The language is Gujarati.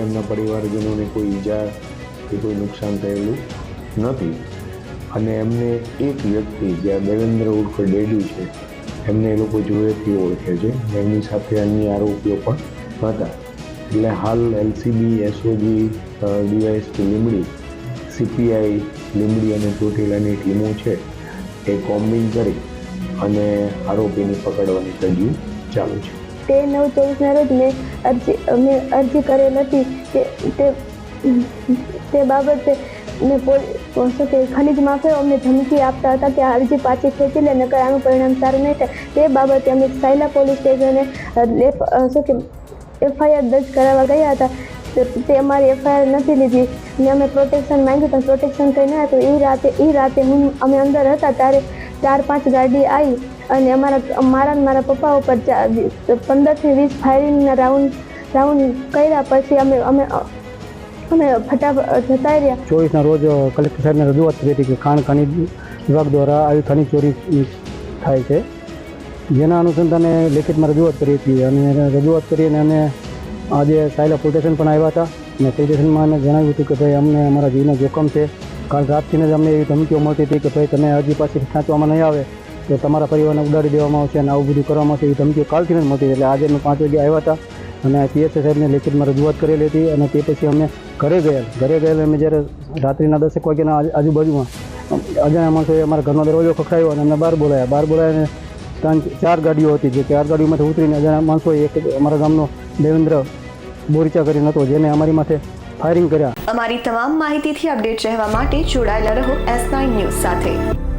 એમના પરિવારજનોને કોઈ ઈજા કે કોઈ નુકસાન થયેલું નથી. અને એમને એક વ્યક્તિ જે દેવેન્દ્ર ઉર્ફ ડેડી છે, એમને એ લોકો જોયેથી ઓળખે છે. એમની સાથે અન્ય આરોપીઓ પણ હતા. એટલે હાલ LCB, SOG DYSP Limdi CPI Limbdi અને ચોટીલાની ટીમો છે, એ કોમ્બિંગ કરી અને આરોપીને પકડવાની તજવીજ ચાલુ છે. તે નવ ચોવીસના રોજ મેં અરજી મેં અરજી કરેલ હતી તે તે બાબતે મેં પોલ- શું કે ખનિજ માફિયાઓ અમને ધમકી આપતા હતા કે અરજી પાછી ખેંચી લે નકર આનું પરિણામ સારું નહીં થાય. તે બાબતે અમે સાયલા પોલીસ સ્ટેશને શું કે, એફઆઈઆર દર્જ કરાવવા ગયા હતા. તે અમારી એફઆઈઆર નથી લીધી. ને અમે પ્રોટેક્શન માંગ્યું પણ પ્રોટેક્શન કંઈ ન હતું એ રાતે એ રાતે હું, અમે અંદર હતા ત્યારે ચાર પાંચ ગાડી આવી અને અમારા મારા મારા પપ્પા ઉપર પંદરથી વીસ ફાયરિંગના રાઉન્ડ રાઉન્ડ કર્યા પછી અમે અમે અમે ફટાફટ જતા રહ્યા. ચોવીસના રોજ કલેક્ટર સાહેબને રજૂઆત કરી હતી કે ખાણ વિભાગ દ્વારા આવી ખનીજ ચોરી થાય છે. જેના અનુસંધાને લેખિતમાં રજૂઆત કરી હતી. અને રજૂઆત કરીને અમે આજે સાયલા પોલીસ પણ આવ્યા હતા. અને પોલીસ સ્ટેશનમાં અમે જણાવ્યું હતું કે ભાઈ, અમને અમારા જીવનો જોખમ છે. કાલ રાતથી જ અમને એવી ધમકીઓ મળતી હતી કે ભાઈ, તમે હજી પાછી ખેંચવામાં નહીં આવે. તો તમારા પરિવારને ઉડાડી દેવામાં આવશે અને આવું બધું કરવામાં આવશે એ ધમકીઓ કાલથી જ મળતી. એટલે આજે અમે પાંચ વાગે આવ્યા હતા અને પીએસએ સાહેબને લેખિતમાં રજૂઆત કરેલી હતી અને તે પછી અમે ઘરે ગયા ઘરે ગયેલા અમે જ્યારે રાત્રિના દસેક વાગ્યાના આજુ- આજુબાજુમાં, અજાણ્યા માણસોએ અમારા ઘરનો દરવાજો ખખડાયો અને અમને બહાર બોલાયા. બહાર બોલાવીને ત્રણ ચાર ગાડીઓ હતી જે ચાર ગાડીઓમાંથી ઉતરીને અજાણ્યા માણસોએ એક અમારા ગામનો દેવેન્દ્ર બોરીચા કરીને હતો, જેને અમારી માથે ફાયરિંગ કર્યા. અમારી તમામ માહિતીથી અપડેટ રહેવા માટે જોડાયેલા રહો એસ નાઇન ન્યૂઝ સાથે.